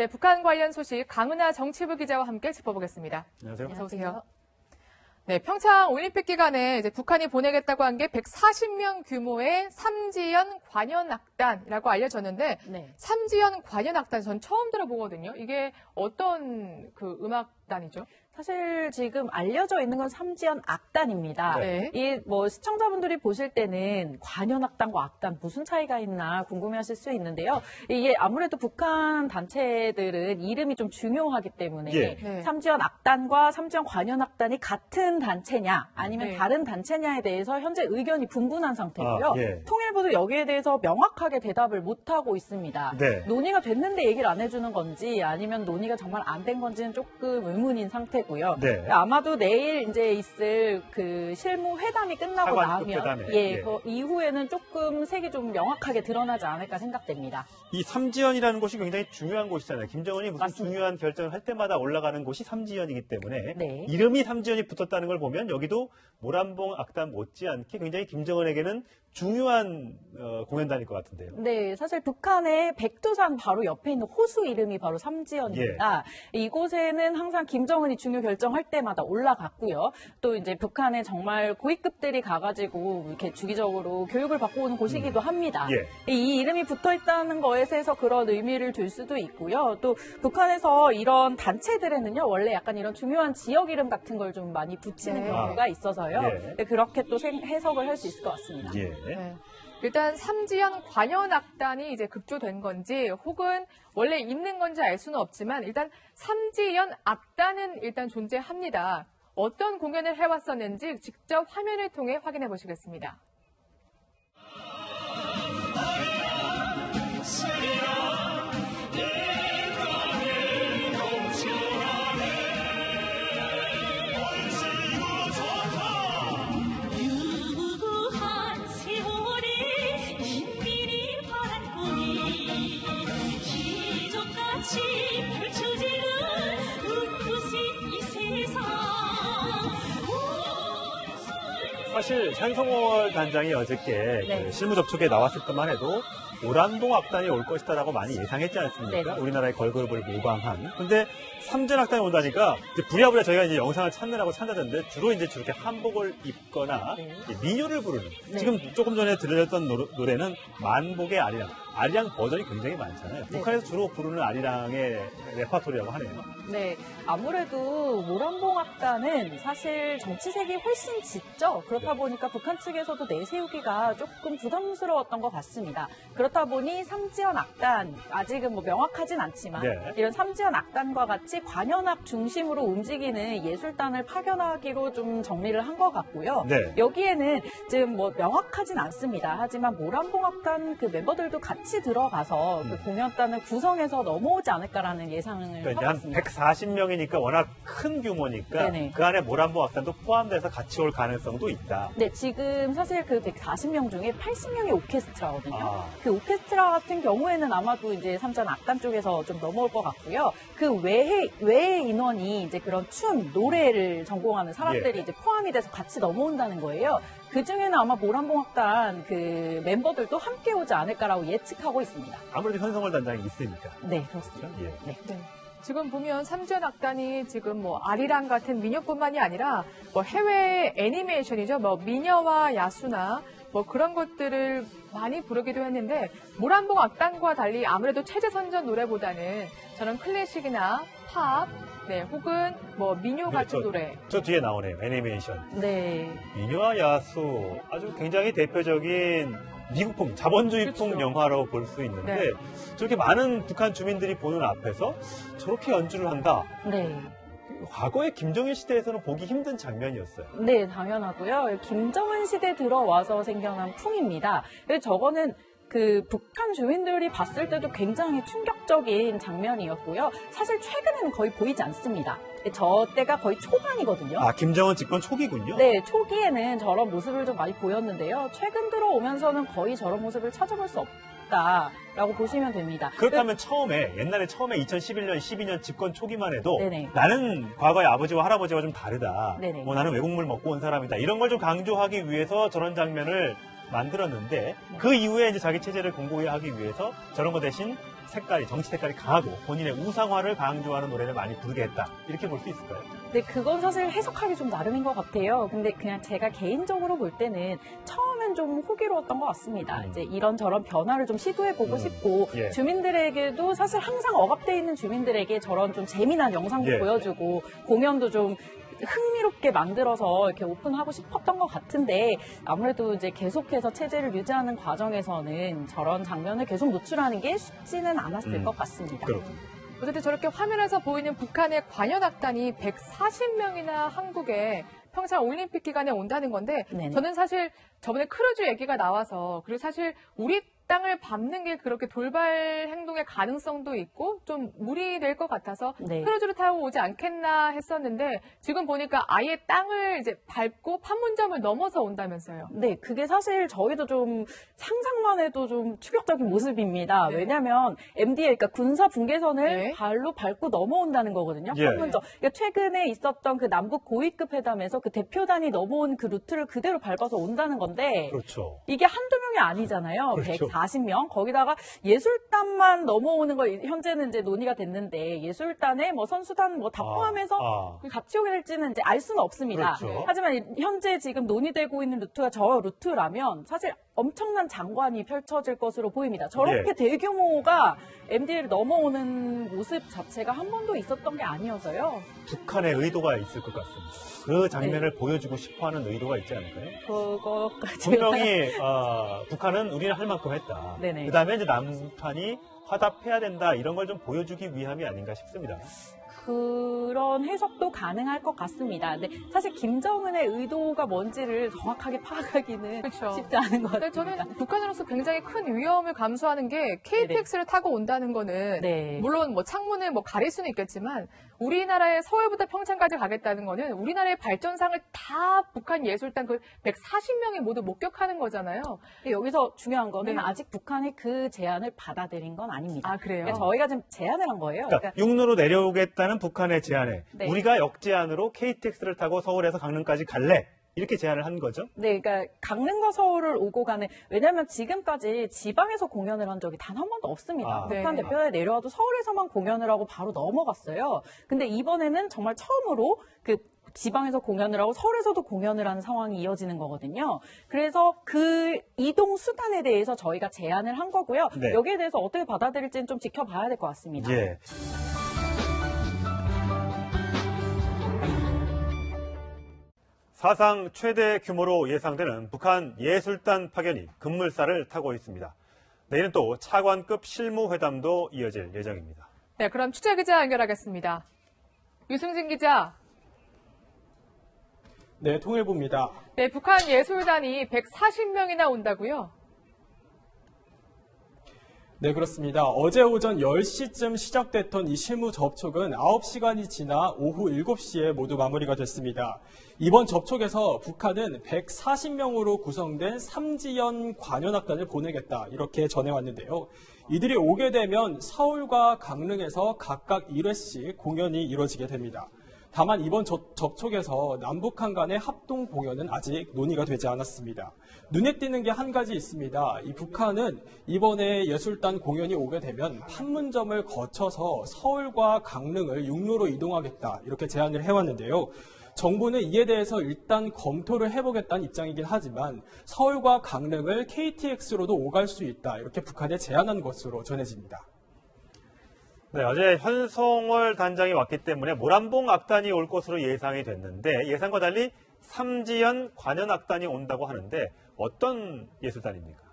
네, 북한 관련 소식 강은하 정치부 기자와 함께 짚어보겠습니다. 안녕하세요. 어서 오세요. 네, 평창 올림픽 기간에 이제 북한이 보내겠다고 한 게 140명 규모의 삼지연 관현악단이라고 알려졌는데 네. 삼지연 관현악단 전 처음 들어보거든요. 이게 어떤 그 음악단이죠? 사실 지금 알려져 있는 건 삼지연 악단입니다. 네. 이뭐 시청자분들이 보실 때는 관현 악단과 악단 무슨 차이가 있나 궁금해하실 수 있는데요. 이게 아무래도 북한 단체들은 이름이 좀 중요하기 때문에 예. 네. 삼지연 악단과 삼지연 관현 악단이 같은 단체냐 아니면 네. 다른 단체냐에 대해서 현재 의견이 분분한 상태고요. 아, 예. 통일부도 여기에 대해서 명확하게 대답을 못 하고 있습니다. 네. 논의가 됐는데 얘기를 안 해주는 건지 아니면 논의가 정말 안 된 건지는 조금 의문인 상태고 요. 네. 아마도 내일 이제 있을 그 실무 회담이 끝나고 차관급 나면 회담에, 예, 예. 그 이후에는 조금 색이 좀 명확하게 드러나지 않을까 생각됩니다. 이 삼지연이라는 곳이 굉장히 중요한 곳이잖아요. 김정은이 무슨 맞습니다. 중요한 결정을 할 때마다 올라가는 곳이 삼지연이기 때문에 네. 이름이 삼지연이 붙었다는 걸 보면 여기도 모란봉 악단 못지않게 굉장히 김정은에게는 중요한 어, 공연단일 것 같은데요. 네, 사실 북한의 백두산 바로 옆에 있는 호수 이름이 바로 삼지연입니다. 예. 이곳에는 항상 김정은이 중요 결정할 때마다 올라갔고요. 또 이제 북한에 정말 고위급들이 가가지고 이렇게 주기적으로 교육을 받고 오는 곳이기도 합니다. 예. 이 이름이 붙어 있다는 것에서 그런 의미를 둘 수도 있고요. 또 북한에서 이런 단체들에는요, 원래 약간 이런 중요한 지역 이름 같은 걸 좀 많이 붙이는 네. 경우가 있어서요. 예. 그렇게 또 생- 해석을 할 수 있을 것 같습니다. 예. 네. 일단 삼지연 관현악단이 이제 급조된 건지 혹은 원래 있는 건지 알 수는 없지만 일단 삼지연 악단은 일단 존재합니다. 어떤 공연을 해왔었는지 직접 화면을 통해 확인해 보시겠습니다. 사실 찬성월 단장이 어저께 네. 그 실무 접촉에 나왔을 때만 해도 오란봉 악단이 올 것이다라고 많이 예상했지 않습니까? 네. 우리나라의 걸그룹을 모방한. 근데 삼전 악단이 온다니까 부랴부랴 저희가 이제 영상을 찾느라고 찾았는데 주로 이제 저렇게 한복을 입거나 네. 민요를 부르는. 네. 지금 조금 전에 들려졌던 노, 노래는 만복의 아리랑. 아리랑 버전이 굉장히 많잖아요. 네. 북한에서 주로 부르는 아리랑의 레파토리라고 하네요. 네, 아무래도 모란봉 악단은 사실 정치색이 훨씬 짙죠. 그렇다 보니까 북한 측에서도 내세우기가 조금 부담스러웠던 것 같습니다. 그렇다 보니 삼지연 악단 아직은 뭐 명확하진 않지만 네. 이런 삼지연 악단과 같이 관현악 중심으로 움직이는 예술단을 파견하기로 좀 정리를 한 것 같고요. 네. 여기에는 지금 뭐 명확하진 않습니다. 하지만 모란봉 악단 그 멤버들도 같이 들어가서 그 음. 공연단을 구성해서 넘어오지 않을까라는 예상을 그러니까 하고 한 있습니다. 140명이니까 워낙 큰 규모니까 네네. 그 안에 모란봉 악단도 포함돼서 같이 올 가능성도 있다. 네, 지금 사실 그 140명 중에 80명이 오케스트라거든요. 아. 그 오케스트라 같은 경우에는 아마도 이제 삼전 악단 쪽에서 좀 넘어올 것 같고요. 그 외에, 외의 인원이 이제 그런 춤, 노래를 전공하는 사람들이 예. 이제 포함이 돼서 같이 넘어온다는 거예요. 그 중에는 아마 모란봉악단 그 멤버들도 함께 오지 않을까라고 예측하고 있습니다. 아무래도 현성월 단장이 있으니까. 네, 그렇습니다. 예. 네. 네. 지금 보면 삼지연 악단이 지금 뭐 아리랑 같은 민요뿐만이 아니라 뭐 해외 애니메이션이죠. 뭐 미녀와 야수나 뭐 그런 것들을 많이 부르기도 했는데 모란봉 악단과 달리 아무래도 체제 선전 노래보다는 저런 클래식이나 팝, 네 혹은 뭐 민요 네, 같은 저- 노래. 저 뒤에 나오네요. 애니메이션. 네. 미녀와 야수. 아주 굉장히 대표적인 미국풍, 자본주의풍 그렇죠. 영화로 볼수 있는데 네. 저렇게 많은 북한 주민들이 보는 앞에서 저렇게 연주를 한다. 네. 과거의 김정일 시대에서는 보기 힘든 장면이었어요. 네, 당연하고요. 김정은 시대 들어와서 생겨난 풍입니다. 저거는 그 북한 주민들이 봤을 때도 굉장히 충격적인 장면이었고요. 사실 최근에는 거의 보이지 않습니다. 저 때가 거의 초반이거든요. 아, 김정은 집권 초기군요. 네, 초기에는 저런 모습을 좀 많이 보였는데요. 최근 들어오면서는 거의 저런 모습을 찾아볼 수 없 다라고 보시면 됩니다. 그렇다면 처음에 옛날에 처음에 2011년, 12년 집권 초기만 해도 네네. 나는 과거의 아버지와 할아버지와 좀 다르다. 네네. 뭐 나는 외국물 먹고 온 사람이다. 이런 걸 좀 강조하기 위해서 저런 장면을 만들었는데 네. 그 이후에 이제 자기 체제를 공고히 하기 위해서 저런 거 대신 색깔이 정치 색깔이 강하고 본인의 우상화를 강조하는 노래를 많이 부르게 했다. 이렇게 볼 수 있을까요? 네, 그건 사실 해석하기 좀 나름인 것 같아요. 근데 그냥 제가 개인적으로 볼 때는 처음엔 좀 호기로웠던 것 같습니다. 음. 이제 이런 저런 변화를 좀 시도해 보고 음, 싶고 예. 주민들에게도 사실 항상 억압돼 있는 주민들에게 저런 좀 재미난 영상도 예. 보여주고 공연도 좀 흥미롭게 만들어서 이렇게 오픈하고 싶었던 것 같은데 아무래도 이제 계속해서 체제를 유지하는 과정에서는 저런 장면을 계속 노출하는 게 쉽지는 않았을 음, 것 같습니다. 그렇군요. 어쨌든 저렇게 화면에서 보이는 북한의 관현악단이 140명이나 한국에 평창 올림픽 기간에 온다는 건데 네네. 저는 사실 저번에 크루즈 얘기가 나와서 그리고 사실 우리 땅을 밟는 게 그렇게 돌발 행동의 가능성도 있고 좀 무리될 것 같아서 네. 크루즈를 타고 오지 않겠나 했었는데 지금 보니까 아예 땅을 이제 밟고 판문점을 넘어서 온다면서요. 네, 그게 사실 저희도 좀 상상만 해도 좀 충격적인 모습입니다. 네. 왜냐하면 MDA, 그러니까 군사 분계선을 네. 발로 밟고 넘어온다는 거거든요. 예. 판문점. 그러니까 최근에 있었던 그 남북 고위급 회담에서 그 대표단이 넘어온 그 루트를 그대로 밟아서 온다는 건데 그렇죠. 이게 한두 명이 아니잖아요. 그렇죠. 140명. 거기다가 예술단만 넘어오는 거 현재는 이제 논의가 됐는데 예술단에 뭐 선수단 뭐다 아, 포함해서 아. 같이 오게 될지는 이제 알 수는 없습니다. 그렇죠. 하지만 이- 현재 지금 논의되고 있는 루트가 저 루트라면 사실 엄청난 장관이 펼쳐질 것으로 보입니다. 저렇게 예. 대규모가 MD를 넘어오는 모습 자체가 한 번도 있었던 게 아니어서요. 북한의 의도가 있을 것 같습니다. 그 네. 장면을 보여주고 싶어하는 의도가 있지 않을까요? 그거까지 분명히 어, 북한은 우리는 할 만큼 했다. 네네. 그 다음에 이제 남한이 화답해야 된다 이런 걸 좀 보여주기 위함이 아닌가 싶습니다. 그런 해석도 가능할 것 같습니다. 근데 사실 김정은의 의도가 뭔지를 정확하게 파악하기는 그렇죠. 쉽지 않은 것 근데 같습니다. 저는 북한으로서 굉장히 큰 위험을 감수하는 게 KTX를 타고 온다는 거는 네. 물론 뭐 창문을 뭐 가릴 수는 있겠지만 우리나라의 서울부터 평창까지 가겠다는 거는 우리나라의 발전상을 다 북한 예술단 그 140명이 모두 목격하는 거잖아요. 여기서 중요한 거는 네. 아직 북한이 그 제안을 받아들인 건 아닙니다. 아 그래요? 그러니까 저희가 지금 제안을 한 거예요. 그러니까 그러니까 육로로 내려오겠다는 북한의 제안에 네. 우리가 역제안으로 KTX를 타고 서울에서 강릉까지 갈래 이렇게 제안을 한 거죠. 네, 그러니까 강릉과 서울을 오고 가는 왜냐하면 지금까지 지방에서 공연을 한 적이 단 한 번도 없습니다. 아. 북한 네. 대표단이 내려와도 서울에서만 공연을 하고 바로 넘어갔어요. 근데 이번에는 정말 처음으로 그 지방에서 공연을 하고 서울에서도 공연을 하는 상황이 이어지는 거거든요. 그래서 그 이동 수단에 대해서 저희가 제안을 한 거고요. 네. 여기에 대해서 어떻게 받아들일지는 좀 지켜봐야 될 것 같습니다. 예. 사상 최대 규모로 예상되는 북한 예술단 파견이 급물살을 타고 있습니다. 내일은 또 차관급 실무회담도 이어질 예정입니다. 네, 그럼 취재 기자 연결하겠습니다. 유승진 기자. 네, 통일부입니다. 네, 북한 예술단이 140명이나 온다고요? 네, 그렇습니다. 어제 오전 10시쯤 시작됐던 이 실무 접촉은 9시간이 지나 오후 7시에 모두 마무리가 됐습니다. 이번 접촉에서 북한은 140명으로 구성된 삼지연 관현악단을 보내겠다 이렇게 전해왔는데요. 이들이 오게 되면 서울과 강릉에서 각각 1회씩 공연이 이뤄지게 됩니다. 다만 이번 접- 접촉에서 남북한 간의 합동 공연은 아직 논의가 되지 않았습니다. 눈에 띄는 게 한 가지 있습니다. 이 북한은 이번에 예술단 공연이 오게 되면 판문점을 거쳐서 서울과 강릉을 육로로 이동하겠다 이렇게 제안을 해왔는데요. 정부는 이에 대해서 일단 검토를 해보겠다는 입장이긴 하지만 서울과 강릉을 KTX로도 오갈 수 있다 이렇게 북한에 제안한 것으로 전해집니다. 네, 어제 현송월 단장이 왔기 때문에 모란봉 악단이 올 것으로 예상이 됐는데 예상과 달리 삼지연 관현 악단이 온다고 하는데 어떤 예술단입니까?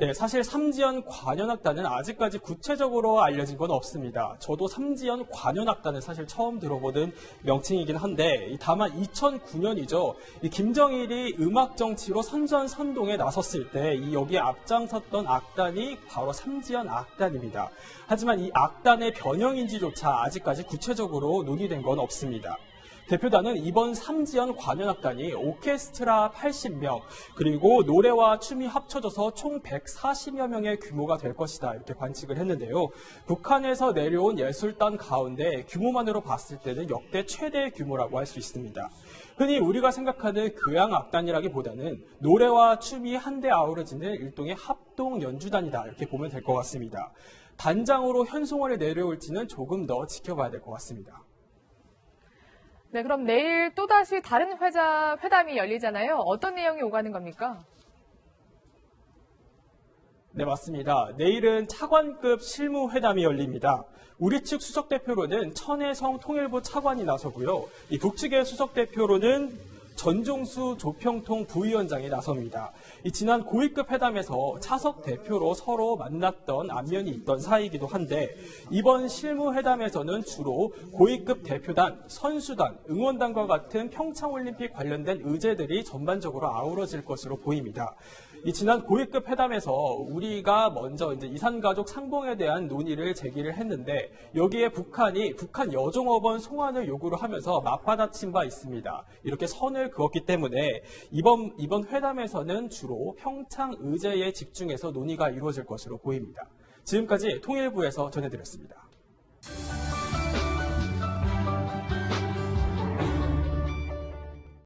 네, 사실 삼지연 관현악단은 아직까지 구체적으로 알려진 건 없습니다. 저도 삼지연 관현악단은 사실 처음 들어보는 명칭이긴 한데, 이 다만 2009년이죠. 이 김정일이 음악 정치로 선전 선동에 나섰을 때, 이 여기에 앞장섰던 악단이 바로 삼지연 악단입니다. 하지만 이 악단의 변형인지조차 아직까지 구체적으로 논의된 건 없습니다. 대표단은 이번 삼지연 관현악단이 오케스트라 80명, 그리고 노래와 춤이 합쳐져서 총 140여 명의 규모가 될 것이다. 이렇게 관측을 했는데요. 북한에서 내려온 예술단 가운데 규모만으로 봤을 때는 역대 최대 규모라고 할 수 있습니다. 흔히 우리가 생각하는 교향 악단이라기보다는 노래와 춤이 한데 아우러지는 일종의 합동 연주단이다. 이렇게 보면 될 것 같습니다. 단장으로 현송월에 내려올지는 조금 더 지켜봐야 될 것 같습니다. 네, 그럼 내일 또다시 다른 회자, 회담이 열리잖아요. 어떤 내용이 오가는 겁니까? 네, 맞습니다. 내일은 차관급 실무회담이 열립니다. 우리 측 수석대표로는 천혜성 통일부 차관이 나서고요. 이 북측의 수석대표로는 전종수 조평통 부위원장이 나섭니다. 이 지난 고위급 회담에서 차석 대표로 서로 만났던 안면이 있던 사이이기도 한데 이번 실무회담에서는 주로 고위급 대표단, 선수단, 응원단과 같은 평창올림픽 관련된 의제들이 전반적으로 아우러질 것으로 보입니다. 이 지난 고위급 회담에서 우리가 먼저 이제 이산가족 상봉에 대한 논의를 제기를 했는데 여기에 북한이 북한 여종업원 송환을 요구를 하면서 맞받아친 바 있습니다. 이렇게 선을 그었기 때문에 이번 이번 회담에서는 주로 평창 의제에 집중해서 논의가 이루어질 것으로 보입니다. 지금까지 통일부에서 전해드렸습니다.